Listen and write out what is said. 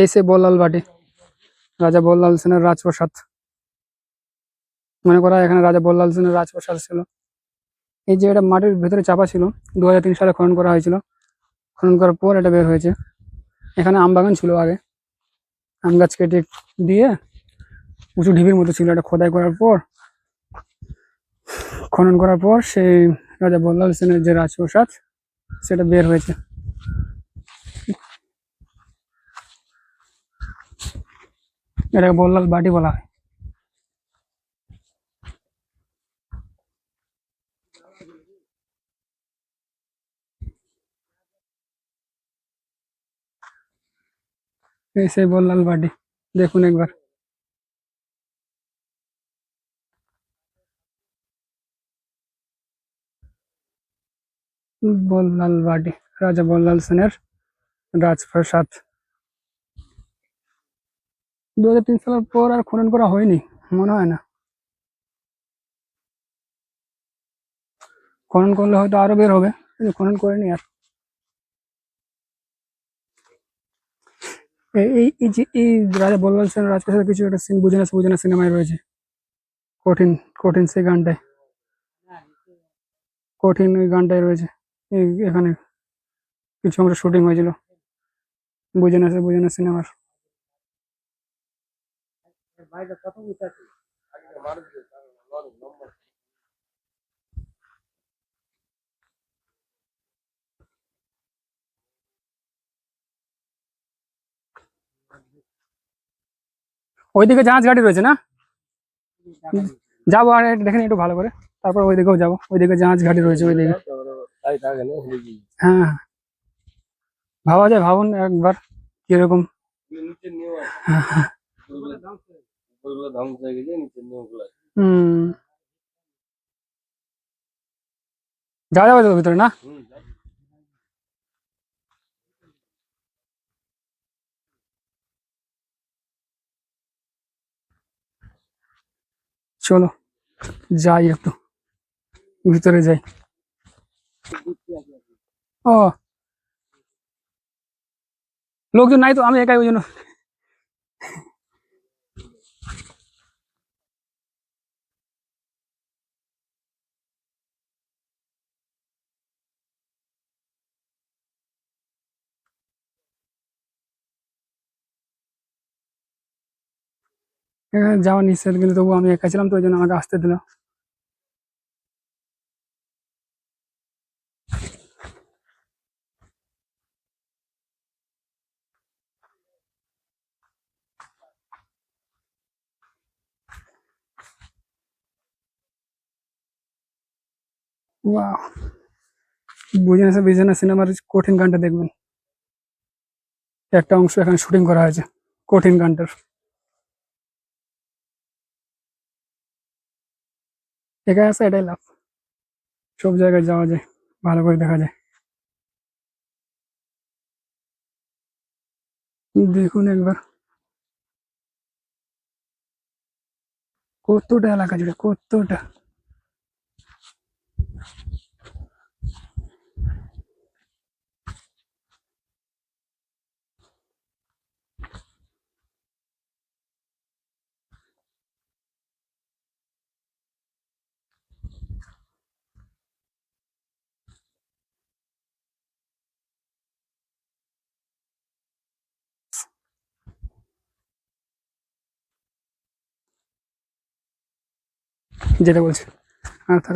এই সে বল্লাল বাটি রাজা বল্লাল সেনের রাজপ্রসাদ। মনে করা এখানে রাজা বল্লাল সেনের রাজপ্রসাদ ছিল। এই যে এটা মাটির ভেতরে চাপা ছিল দু হাজার তিন সালে খনন করা হয়েছিল। খনন করার পর এটা বের হয়েছে। এখানে আম বাগান ছিল আগে। আম গাছ কেটে দিয়ে উঁচু ঢিবির মতো ছিল এটা খোদাই করার পর। খনন করার পর সেই রাজা বল্লাল সেনের যে রাজপ্রসাদ, সেটা বের হয়েছে। এটাকে বল্লাল বাটি বলা হয় এই সেই বল্লাল বাটি দেখুন একবার বল্লাল বাটি রাজা বল্লাল সেনের রাজপ্রাসাদ দু হাজার তিন সালের পর আর খনন করা হয়নি, মনে হয় না। খনন করলে হয়তো আরও বের হবে খনন করেনি আর। এই এই যে, এই রাজা বল্লাল সেন রাজপ্রাসাদের কিছু একটা সিন বুঝে না বুঝে না সিনেমায় রয়েছে। কঠিন কঠিন সেই গানটায়। কঠিন ওই গানটায় রয়েছে। এখানে কিছু অংশ শুটিং হয়েছিল। বুঝে না সে, বুঝে না সিনেমার ওইদিকে জাহাজ গাড়ি রয়েছে না? যাব আর দেখেন একটু ভালো করে। তারপর ওইদিকেও যাব ওইদিকে জাহাজ ঘাটি রয়েছে ওইদিকে। হ্যাঁ ভাবা যায় ভাবুন একবার কীরকম। হম। যাওয়া যাবে তো ভিতরে না? চলো যাই একটু। ভিতরে যাই। ও। লোকজন নাই তো আমি একাই ওই জন্য এখানে যাওয়া নিষেধ কিন্তু তবু আমি একা ছিলাম তো, ওই জন্য আমাকে আসতে দিল। বুঝে না বুঝে না সিনেমার কঠিন গানটা দেখবেন। একটা অংশ এখানে শুটিং করা হয়েছে, কঠিন গানটার। একাই আছে এটাই লাভ সব জায়গায় যাওয়া যায়, ভালো করে দেখা যায়। দেখুন একবার। কতটা এলাকা জুড়ে, কতটা। যেটা বলছি। আর থাকা